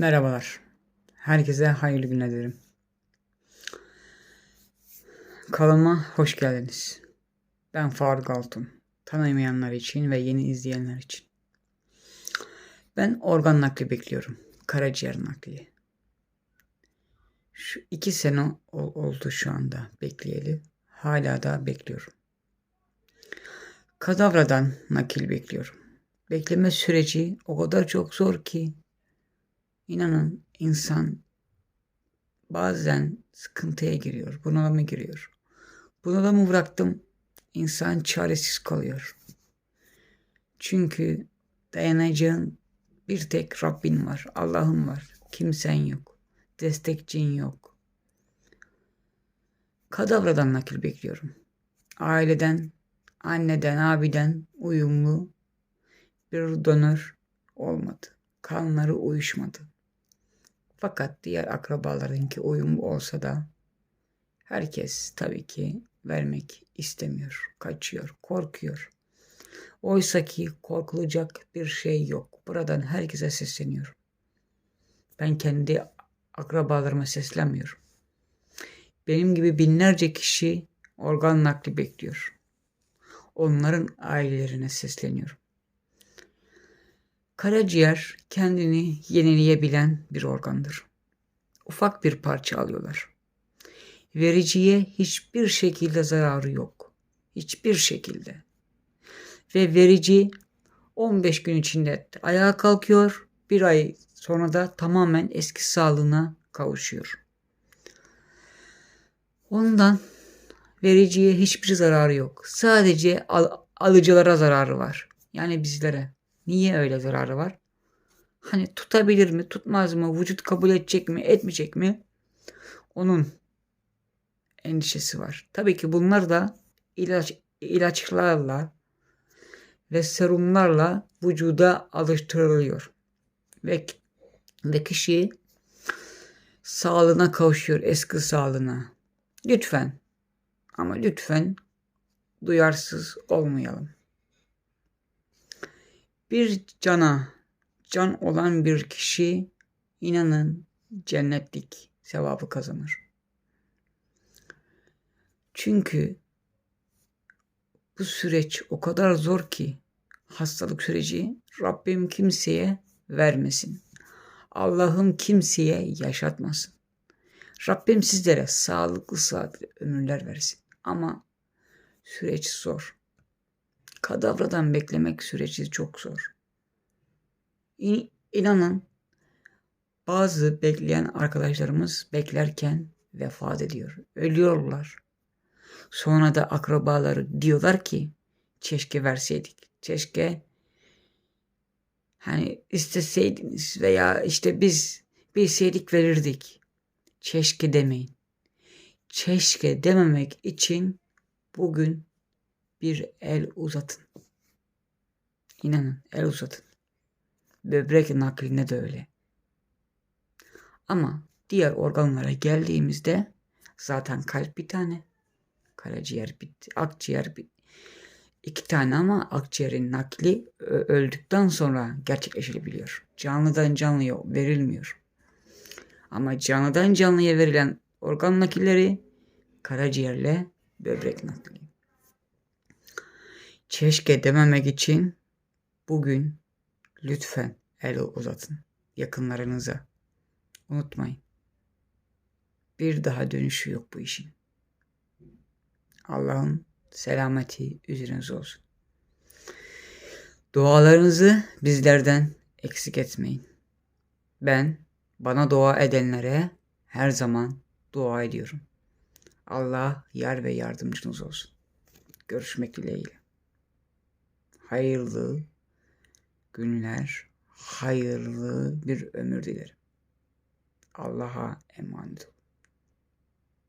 Merhabalar. Herkese hayırlı günler dilerim. Kanalıma hoş geldiniz. Ben Faruk Altun. Tanımayanlar için ve yeni izleyenler için. Ben organ nakli bekliyorum. Karaciğer nakli. Şu iki sene ol- oldu şu anda bekleyeli. Hala da bekliyorum. Kadavradan nakil bekliyorum. Bekleme süreci o kadar çok zor ki İnanın insan bazen sıkıntıya giriyor, bunalıma giriyor. Bunalımı bıraktım, insan çaresiz kalıyor. Çünkü dayanacağın bir tek Rabbin var, Allah'ın var, kimsen yok, destekçin yok. Kadavradan nakil bekliyorum. Aileden, anneden, abiden uyumlu bir donör olmadı. Kanları uyuşmadı. Fakat diğer akrabalarınki uyumlu olsa da herkes tabii ki vermek istemiyor, kaçıyor, korkuyor. Oysa ki korkulacak bir şey yok. Buradan herkese sesleniyorum. Ben kendi akrabalarıma seslenmiyorum. Benim gibi binlerce kişi organ nakli bekliyor. Onların ailelerine sesleniyorum. Karaciğer kendini yenileyebilen bir organdır. Ufak bir parça alıyorlar. Vericiye hiçbir şekilde zararı yok. Hiçbir şekilde. Ve verici 15 gün içinde ayağa kalkıyor. Bir ay sonra da tamamen eski sağlığına kavuşuyor. Ondan vericiye hiçbir zararı yok. Sadece al- alıcılara zararı var. Yani bizlere. Niye öyle zararı var? Hani tutabilir mi, tutmaz mı, vücut kabul edecek mi, etmeyecek mi? Onun endişesi var. Tabii ki bunlar da ilaç ilaçlarla ve serumlarla vücuda alıştırılıyor. Ve ve kişi sağlığına kavuşuyor, eski sağlığına. Lütfen ama lütfen duyarsız olmayalım bir cana can olan bir kişi inanın cennetlik sevabı kazanır. Çünkü bu süreç o kadar zor ki hastalık süreci Rabbim kimseye vermesin. Allah'ım kimseye yaşatmasın. Rabbim sizlere sağlıklı sağlıklı ömürler versin. Ama süreç zor. Kadavradan beklemek süreci çok zor. İ- İnanın bazı bekleyen arkadaşlarımız beklerken vefat ediyor. Ölüyorlar. Sonra da akrabaları diyorlar ki keşke verseydik. Keşke hani isteseydiniz veya işte biz bilseydik verirdik. Keşke demeyin. Keşke dememek için bugün bir el uzatın. İnanın el uzatın. Böbrek nakline de öyle. Ama diğer organlara geldiğimizde zaten kalp bir tane, karaciğer bir, akciğer bir, iki tane ama akciğerin nakli öldükten sonra gerçekleşebiliyor. Canlıdan canlıya verilmiyor. Ama canlıdan canlıya verilen organ nakilleri karaciğerle böbrek nakli. Keşke dememek için bugün lütfen el uzatın yakınlarınıza. Unutmayın. Bir daha dönüşü yok bu işin. Allah'ın selameti üzerinize olsun. Dualarınızı bizlerden eksik etmeyin. Ben bana dua edenlere her zaman dua ediyorum. Allah yar ve yardımcınız olsun. Görüşmek dileğiyle hayırlı günler, hayırlı bir ömür dilerim. Allah'a emanet olun.